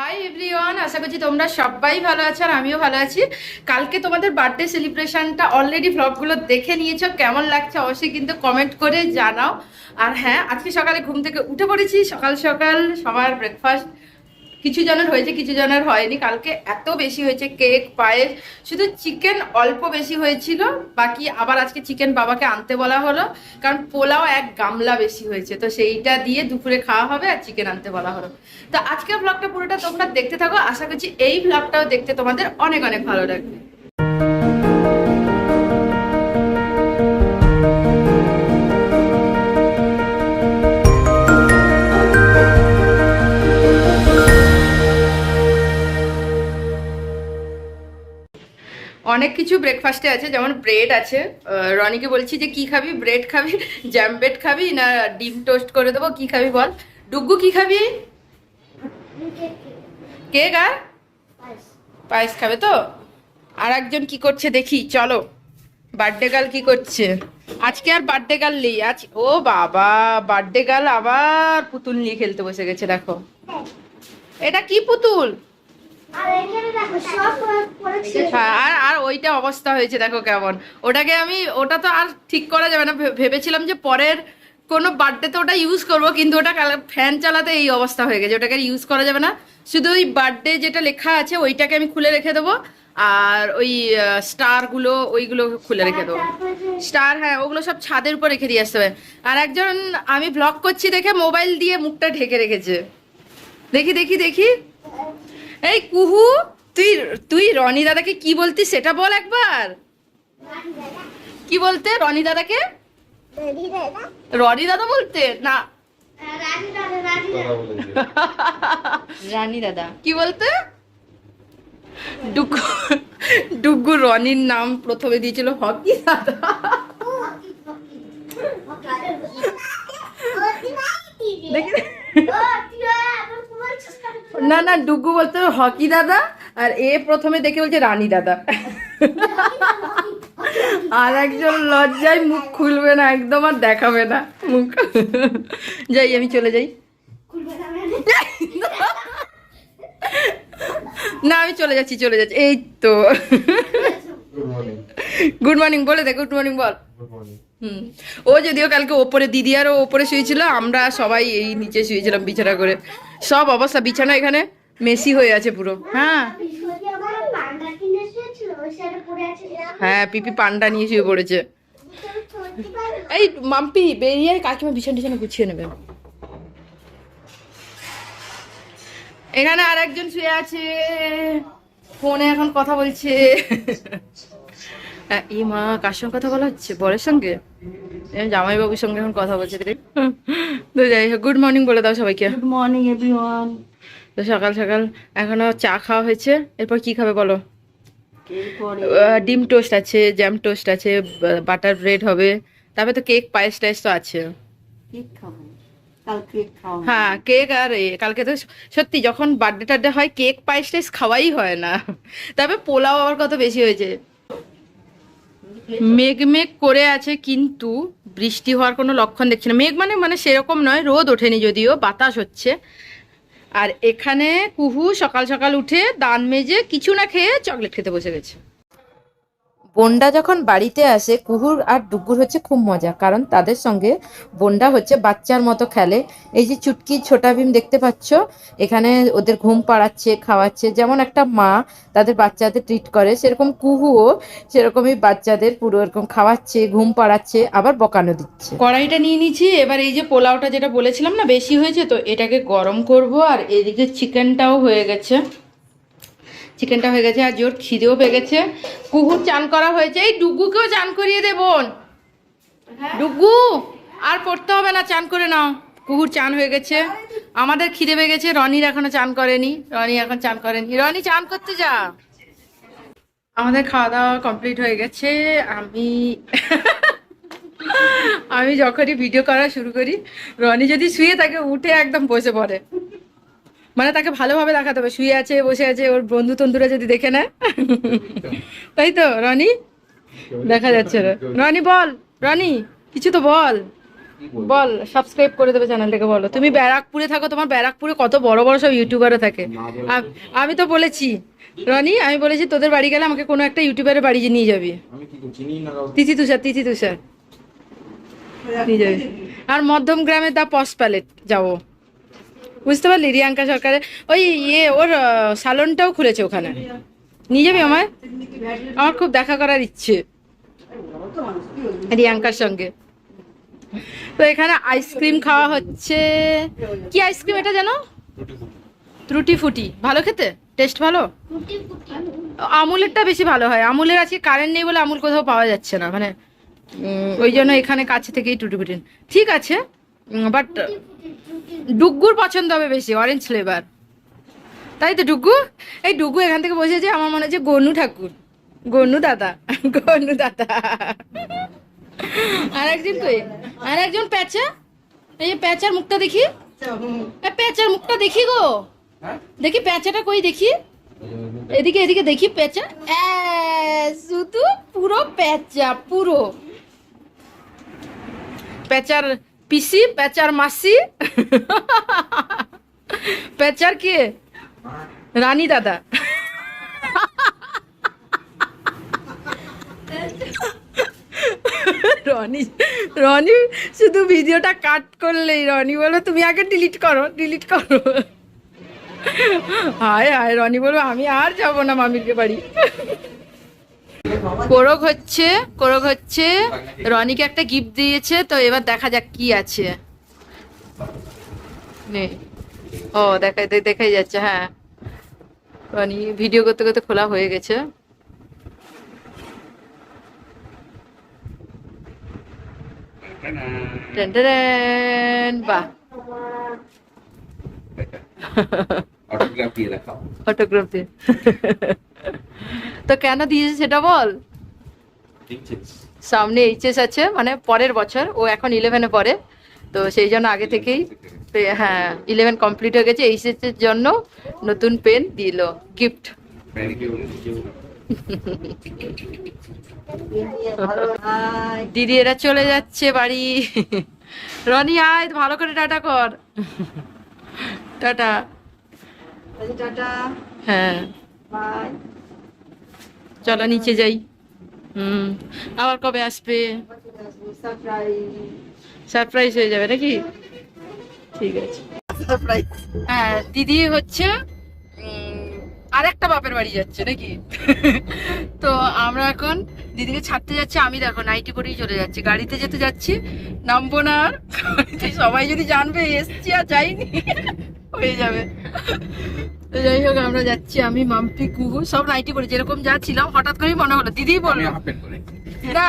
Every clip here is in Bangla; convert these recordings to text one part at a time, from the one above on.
হাই এভরিওয়ান আশা করছি তোমরা সবাই ভালো আছো আর আমিও ভালো আছি। কালকে তোমাদের বার্থডে সেলিব্রেশনটা অলরেডি ভ্লগগুলো দেখে নিয়েছো। কেমন লাগছে অবশ্যই কিন্তু কমেন্ট করে জানাও। আর হ্যাঁ আজকে সকালে ঘুম থেকে উঠে পড়েছি। সকাল সকাল সবার ব্রেকফাস্ট কিছু জনের হয়েছে, কিছু জনের হয়নি। কালকে এত বেশি হয়েছে কেক, পায়েস, শুধু চিকেন অল্প বেশি হয়েছিল, বাকি আবার আজকে চিকেন বাবাকে আনতে বলা হলো, কারণ পোলাও এক গামলা বেশি হয়েছে। তো সেইটা দিয়ে দুপুরে খাওয়া হবে আর চিকেন আনতে বলা হলো। তো আজকের ব্লগটা পুরোটা তোমরা দেখতে থাকো। আশা করছি এই ব্লগটাও দেখতে তোমাদের অনেক অনেক ভালো লাগবে। অনেক কিছু ব্রেকফাস্টে আছে, যেমন ব্রেড আছে। রনিকে বলছি যে, কি খাবি? ব্রেড খাবি? জ্যাম ব্রেড খাবি? না ডিম টোস্ট করে দেবো? কি খাবি বল? ডুগ্গু কি খাবি? কেক আর? পায়েস খাবে তো? আর একজন কি করছে দেখি, চলো। বার্থডে গার্ল কি করছে? আজকে আর বার্থডে গার্ল নেই, আজ ও বাবা বার্থডে গার্ল আবার পুতুল নিয়ে খেলতে বসে গেছে, দেখো। এটা কি পুতুল? আর আর ওইটা অবস্থা হয়েছে, দেখো কেমন। ওটাকে আমি ওটা তো আর ঠিক করা যাবে না। ভেবেছিলাম যে পরের কোনো বার্থডেতে ওটা ইউজ করব, কিন্তু ওটা ফ্যান চালাতে এই অবস্থা হয়ে গেছে। ওটাকে ইউজ করা যাবে না। শুধু ওই বার্থডে যেটা লেখা আছে, ওইটাকে আমি খুলে রেখে দেবো। আর ওই স্টারগুলো ওইগুলো খুলে রেখে দেবো। স্টার হ্যাঁ ওগুলো সব ছাদের উপর রেখে দিয়ে আসতে হবে। আর একজন আমি ব্লগ করছি দেখে মোবাইল দিয়ে মুখটা ঢেকে রেখেছে। দেখি দেখি দেখি। এই কুহু তুই তুই রনি দাদাকে কি বলতিস সেটা বল একবার। কি বলতে রনি দাদাকে? রনি দাদা। বলতে? না। রানী দাদা রানী দাদা। রানী দাদা। কি বলতে? ডুগু ডুগু রনির নাম প্রথমে দিয়েছিল হকি দাদা। দেখি। না না ডুগু বলতে হকি দাদা আর এ প্রথমে দেখে বলছে রানী দাদা। আর একজন লজ্জায় মুখ খুলবে না একদম আর দেখাবে না মুখ। যাই আমি চলে যাই। না আমি চলে যাচ্ছি চলে যাচ্ছি। এই তো। গুড মর্নিং বলে দে গুড মর্নিং বল। গুড মর্নিং হুম। ও যদিও কালকে ওপরে দিদি আরও ওপরে শুয়েছিল আমরা সবাই এই নিচে শুয়েছিলাম বিছানা করে। সব অবস্থা বিছানা এখানে মেসি হয়ে আছে পুরো। হ্যাঁ। হ্যাঁ পিপি পান্ডা নিয়ে শুয়ে পড়েছে। এই মাম্পি বেরিয়ে কাকিমা বিছানা টিছানা গুছিয়ে নেবে। এখানে আর একজন শুয়ে আছে ফোনে এখন কথা বলছে। এই মা কার সঙ্গে কথা বলা হচ্ছে? বরের সঙ্গে? এই জামাইবাবুর সঙ্গে এখন কথা বলছে তো যাই হোক গুড মর্নিং বলে দাও সবাইকে। গুড মর্নিং এভরিওয়ান তো সকাল সকাল এখনও চা খাওয়া হয়েছে এরপর কি খাবে বলো? ডিম টোস্ট আছে জ্যাম টোস্ট আছে বাটার ব্রেড হবে তারপরে তো কেক পায়েস টায়েস তো আছে। হ্যাঁ কেক আর কালকে তো সত্যি যখন বার্থডে টার্থডে হয় কেক পায়েস টাইস খাওয়াই হয় না। তবে পোলাও আবার কত বেশি হয়েছে। মেঘ মেঘ করে আছে কিন্তু বৃষ্টি হওয়ার কোনো লক্ষণ দেখছি না। মেঘ মানে মানে সেরকম নয়, রোদ ওঠেনি যদিও, বাতাস হচ্ছে। আর এখানে কুহু সকাল সকাল উঠে দান মেজে কিছু না খেয়ে চকলেট খেতে বসে গেছে। বোনডা যখন বাড়িতে আসে, কুহুর আর ডুগুর হচ্ছে খুব মজা। কারণ তাদের সঙ্গে বোনডা হচ্ছে বাচ্চার মতো খেলে। এই যে চুটকি, ছোটা ভীম দেখতে পাচ্ছ? এখানে ওদের ঘুম পাড়াচ্ছে, খাওয়াচ্ছে। যেমন একটা মা তাদের বাচ্চাদের ট্রিট করে, সেরকম কুহুও সেরকমই বাচ্চাদের পুরো এরকম খাওয়াচ্ছে, ঘুম পাড়াচ্ছে, আবার বকানো দিচ্ছে। কড়াইটা নিয়ে নিয়েছি এবার এই যে পোলাওটা যেটা বলেছিলাম না, বেশি হয়েছে, তো এটাকে গরম করব। আর এদিকে চিকেনটাও হয়ে গেছে। চিকেনটা হয়ে গেছে আর জোর খিদেও পেয়ে গেছে কুকুর চান করা হয়েছে। এই ডুগুকেও চান করিয়ে দে বোন। ডুগু আর পড়তে হবে না চান করে নাও। কুকুর চান হয়ে গেছে। আমাদের খিদে পেয়ে গেছে রনির এখনও চান করেনি। রনি এখন চান করেনি। রনি চান করতে যা। আমাদের খাওয়া দাওয়া কমপ্লিট হয়ে গেছে। আমি আমি যখনই ভিডিও করা শুরু করি রনি যদি শুয়ে থাকে উঠে একদম বসে পড়ে। মানে তাকে ভালোভাবে দেখাতে হবে। শুয়ে আছে বসে আছে ওর বন্ধু তন্ধুরা যদি দেখে নেয়। তাই তো রনি? দেখা যাচ্ছে রনি বল রনি কিছু তো বল। বল সাবস্ক্রাইব করে দেবে চ্যানেলটাকে বলো। তুমি ব্যারাকপুরে থাকো তোমার ব্যারাকপুরে কত বড় বড় সব ইউটিউবারও থাকে। আমি তো বলেছি। রনি আমি বলেছি তোদের বাড়ি গেলে আমাকে কোনো একটা ইউটিউবারের বাড়ি নিয়ে যাবি। না। তিথি তুষার তিথি তুষার। নিয়ে যাবি। আর মধ্যম গ্রামে দা পস প্যালেট যাব বুঝতে পারলি, রিয়াঙ্কা সরকারের ওই ইয়ে ওর সালনটাও খুলেছে ওখানে। নিয়ে যাবি আমার আমার খুব দেখা করার ইচ্ছে। রিয়াঙ্কার সঙ্গে। তো এখানে আইসক্রিম খাওয়া হচ্ছে। কি আইসক্রিম এটা জানো? ত্রুটি ফুটি। ভালো খেতে? টেস্ট ভালো? আমুলেরটা বেশি ভালো হয়। আমুলের আজকে কারেন্ট নেই বলে আমুল কোথাও পাওয়া যাচ্ছে না। মানে ওই জন্য এখানে কাছে থেকেই টুটি ফুটি। ঠিক আছে। বাট ডুগ্গুর পছন্দ হবে বেশি অরেঞ্জ ফ্লেভার তাই তো ডুগ্গু? এই ডুগ্গু এখান থেকে বসেছে আমার মনে হচ্ছে গনু ঠাকুর। গনু দাদা গনু দাদা। আর একজন কই? আর একজন প্যাচা? এই প্যাচার মুখটা দেখি। প্যাচার মুখটা দেখি গো। দেখি প্যাচাটা কই দেখি? এদিকে এদিকে দেখি এ, শুধু পুরো পেঁচা পুরো। পেঁচার পিসি, পেঁচার মাসি। পেঁচার কে? রানী দাদা। রনি রনি, শুধু ভিডিওটা কাট করলেই রনি বলো তুমি আগে ডিলিট করো ডিলিট করো। হায় হায়, রনি বলব, আমি আর যাব না মামির বাড়ি। কোরক হচ্ছে কোরক হচ্ছে রনিকে একটা গিফট দিয়েছে তো এবার দেখা যাক কি আছে। নে। ও দেখা দে- দেখাই যাচ্ছে হ্যাঁ। রনি ভিডিও করতে করতে খোলা হয়ে গেছে। বাহ। অটোগ্রাফ দিয়ে অটোগ্রাফ দিয়ে। তো কেন দিয়েছে সেটা বল? সামনে এইচএস আছে মানে পরের বছর ও এখন ইলেভেনে পড়ে। তো সেই জন্য আগে থেকেই হ্যাঁ ইলেভেন কমপ্লিট হয়ে গেছে এইচএস এর জন্য নতুন পেন দিল গিফট দিদি এরা চলে যাচ্ছে বাড়ি। রনি আয় ভালো করে টাটা কর। টাটা। টাটা। হ্যাঁ। বাই চলো নিচে যাই। হুম আবার কবে আসবে? সারপ্রাইজ সারপ্রাইজ হয়ে যাবে নাকি? ঠিক আছে। সারপ্রাইজ হ্যাঁ দিদি হচ্ছে আরেকটা বাপের বাড়ি যাচ্ছে নাকি? তো আমরা এখন দিদিকে ছাড়তে যাচ্ছি আমি দেখো নাইটি পরেই চলে যাচ্ছি। গাড়িতে যেতে যাচ্ছি নামবো না আর। সবাই যদি জানবে এসছি আর যাইনি। হয়ে যাবে। যাই হোক আমরা যাচ্ছি আমি মাম্পি কুহু সব নাইটি পরে যেরকম যাচ্ছিলাম হঠাৎ করেই মনে হলো দিদি বলল। না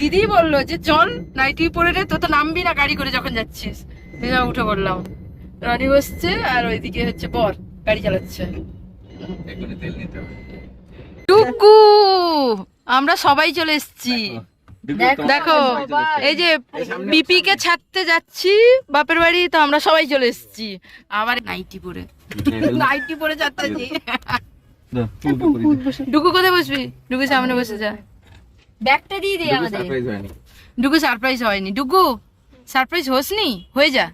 দিদি বলল যে চল নাইটি পরে রে তো তো নামবি না গাড়ি করে যখন যাচ্ছিস। উঠে পড়লাম। রনি বসছে আর ওইদিকে হচ্ছে বর গাড়ি চালাচ্ছে। এগুলো তেল নিতে হবে। টুকু আমরা সবাই চলে এসেছি। দেখো এই যে বিপি কে ছাড়তে যাচ্ছি বাপের বাড়ি তো আমরা সবাই চলে এসেছি। আবার নাইটি পরে। নাইটি পরে যাচ্ছি। ডুকু কোথায় বসবি? ডুকু সামনে বসে যা। ব্যাগটা দিয়ে দে আমাদের। ডুগু সারপ্রাইজ হয়নি। ডুগু সারপ্রাইজ হোসনি? হয়ে যা।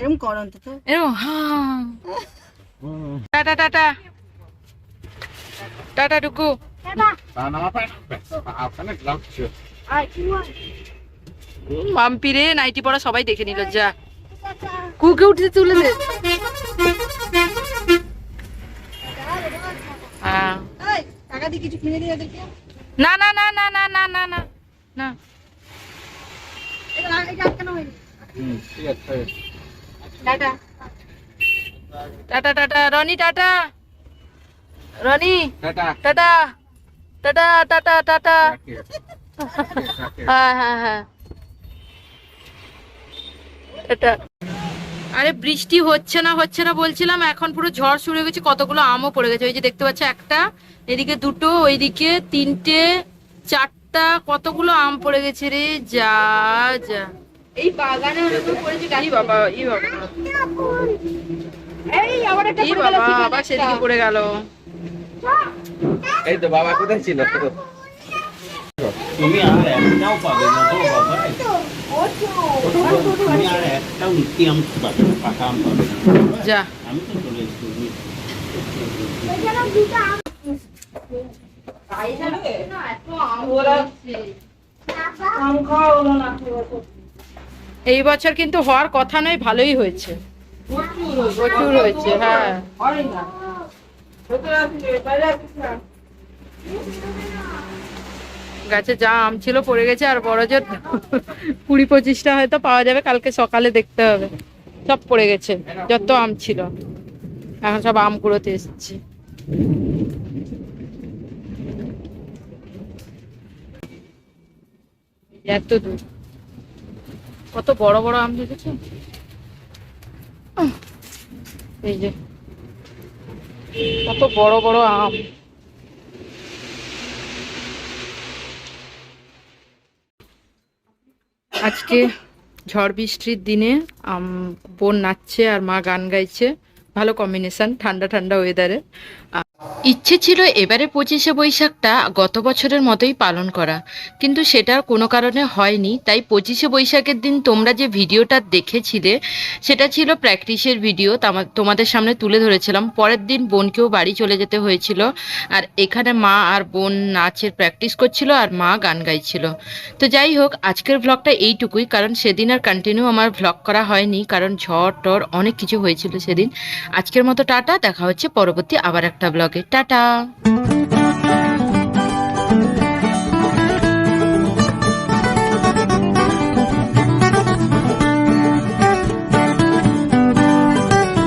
এরকম করো অন্তত। এরকম হ্যাঁ। Tata tata tata sih? Mampi রে নাইটি পরা সবাই দেখে নিল যা। কুকে উঠে তুলে দে। না না না না না না না না না. Tata. Tata tata Roni tata. Roni. Tata. Tata tata tata হ্যাঁ হ্যাঁ হ্যাঁ। আরে বৃষ্টি হচ্ছে না হচ্ছে না বলছিলাম এখন পুরো ঝড় শুরু হয়ে গেছে কতগুলো আমও পড়ে গেছে। ওই যে দেখতে পাচ্ছ একটা এদিকে দুটো ওইদিকে তিনটে চারটা কতগুলো আম পড়ে গেছে রে যা যা। এই বাগানে অনেকগুলো পড়েছে গাড়ি বাবা বাবা। এই আবার একটা ই বাবা আবার সেদিকে পড়ে গেল। এই তো বাবা কোথায় ছিল? তুমি আর একটাও পাবে না তো বাবা। তুমি আর একটাও মিষ্টি আম পাবে না, পাকা আম পাবে না। যা। আমি তো চলে এসেছি এখানে দুটো আম এই বছর কিন্তু হওয়ার কথা নয় ভালোই হয়েছে। প্রচুর হয়েছে হ্যাঁ। গাছে যা আম ছিল পড়ে গেছে আর বড় জোর কুড়ি পঁচিশটা হয়তো পাওয়া যাবে, কালকে সকালে দেখতে হবে। সব পড়ে গেছে, যত আম ছিল। এখন সব আম কুড়োতে এসেছি। এত দূর। কত বড় বড় আম দেখেছ? এই যে, কত বড় বড় আম। আজকে ঝড় বৃষ্টির দিনে আম বোন নাচছে আর মা গান গাইছে। ভালো কম্বিনেশন ঠান্ডা ঠান্ডা ওয়েদারে ইচ্ছে ছিল এবারে পঁচিশে বৈশাখটা গত বছরের মতোই পালন করা। কিন্তু সেটা কোনো কারণে হয়নি। তাই পঁচিশে বৈশাখের দিন তোমরা যে ভিডিওটা দেখেছিলে, সেটা ছিল প্র্যাকটিসের ভিডিও। তামা- তোমাদের সামনে তুলে ধরেছিলাম। পরের দিন বোনকেও বাড়ি চলে যেতে হয়েছিল। আর এখানে মা আর বোন নাচের প্র্যাকটিস করছিল আর মা গান গাইছিল। তো যাই হোক, আজকের ভ্লগটা এইটুকুই। কারণ সেদিন আর কন্টিনিউ আমার ভ্লগ করা হয়নি। কারণ ঝড় টর অনেক কিছু হয়েছিল সেদিন। আজকের মতো টাটা। দেখা হচ্ছে পরবর্তী আবার একটা ব্লগে টাটা।